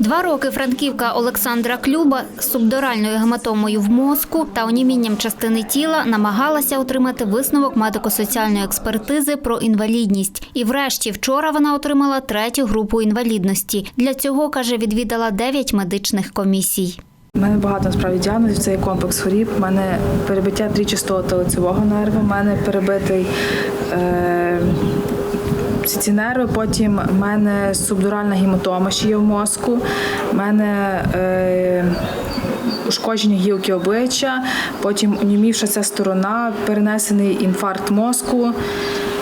Два роки франківка Олександра Клюба з субдуральною гематомою в мозку та онімінням частини тіла намагалася отримати висновок медико-соціальної експертизи про інвалідність. І врешті вчора вона отримала третю групу інвалідності. Для цього, каже, відвідала дев'ять медичних комісій. У мене багато насправді діагнозів. Це є комплекс хворіб. У мене перебиття трічастого лицевого нерва, у мене перебитий е, всі ці нерви. Потім в мене субдуральна гематома ще є в мозку. У мене е, ушкодження гілки обличчя, потім унімівша ця сторона, перенесений інфаркт мозку,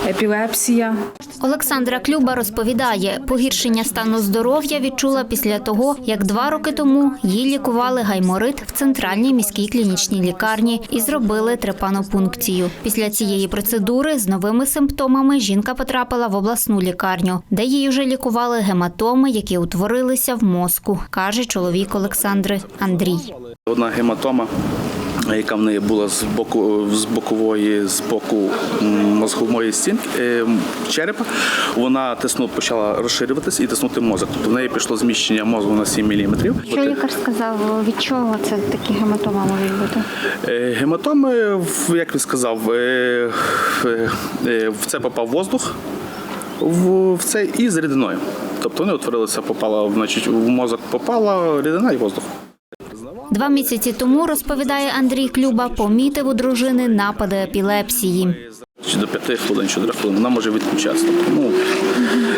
епілепсія. Олександра Клюба розповідає, погіршення стану здоров'я відчула після того, як два роки тому їй лікували гайморит в центральній міській клінічній лікарні і зробили трепанопункцію. Після цієї процедури з новими симптомами жінка потрапила в обласну лікарню, де їй вже лікували гематоми, які утворилися в мозку, каже чоловік Олександри Андрій. Одна гематома, яка в неї була з боку з бокової, з боку мозгової стінки е, черепа, вона тисну, почала розширюватись і тиснути мозок. Тобто в неї пішло зміщення мозку на 7 мм. Що лікар сказав, від чого це такі гематоми можуть бути? Е, Гематоми, як він сказав, е, е, е, в це попав воздух в, в це і з рідиною. Тобто вони утворилися, попала, значить, в мозок попала рідина і воздух. Два місяці тому, розповідає Андрій Клюба, помітив у дружини напади епілепсії. Чи до п'яти хвилин, чи до хвилин, вона може відключатися. Ну,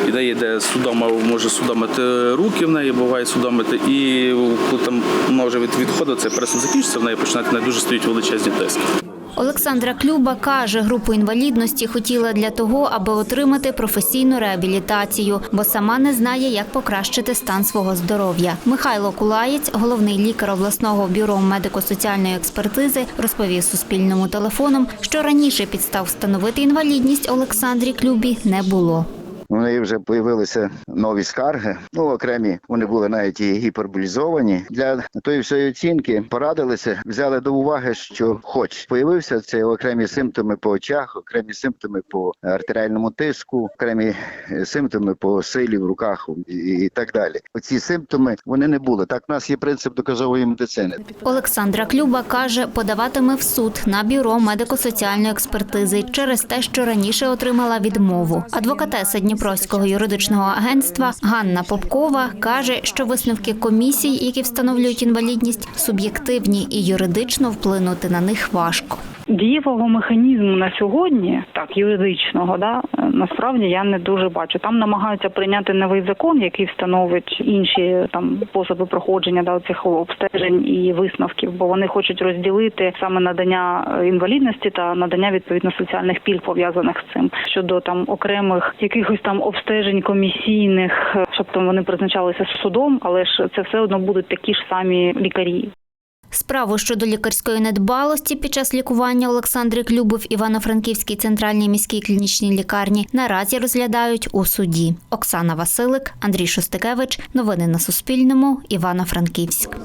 ідея йде судома, може судомити руки в неї, буває судомити, і коли там вона вже від, цей пересуд закінчиться, в неї починають не дуже стоїть величезні тиски. Олександра Клюба каже, групу інвалідності хотіла для того, аби отримати професійну реабілітацію, бо сама не знає, як покращити стан свого здоров'я. Михайло Кулаєць, головний лікар обласного бюро медико-соціальної експертизи, розповів Суспільному телефоном, що раніше підстав встановити інвалідність Олександрі Клюбі не було. У неї вже появилися нові скарги. Ну окремі вони були навіть і гіперболізовані. Для тої всієї оцінки порадилися, взяли до уваги, що, хоч появився це окремі симптоми по очах, окремі симптоми по артеріальному тиску, окремі е, симптоми по силі в руках і, так далі. Оці симптоми вони не були. Так, у нас є принцип доказової медицини. Олександра Клюба каже, подаватиме в суд на бюро медико-соціальної експертизи через те, що раніше отримала відмову. Адвокатеса Дніпровського юридичного агентства Ганна Попкова каже, що висновки комісій, які встановлюють інвалідність, суб'єктивні і юридично вплинути на них важко. Дієвого механізму на сьогодні, так юридичного, да насправді я не дуже бачу. Там намагаються прийняти новий закон, який встановить інші там способи проходження да, цих обстежень і висновків, бо вони хочуть розділити саме надання е, інвалідності та надання відповідно соціальних пільг пов'язаних з цим щодо там окремих якихось там обстежень комісійних, е, щоб там вони призначалися судом, але ж це все одно будуть такі ж самі лікарі. Справу щодо лікарської недбалості під час лікування Олександри Клюби в Івано-Франківській центральній міській клінічній лікарні наразі розглядають у суді. Оксана Василик, Андрій Шостикевич. Новини на Суспільному. Івано-Франківськ.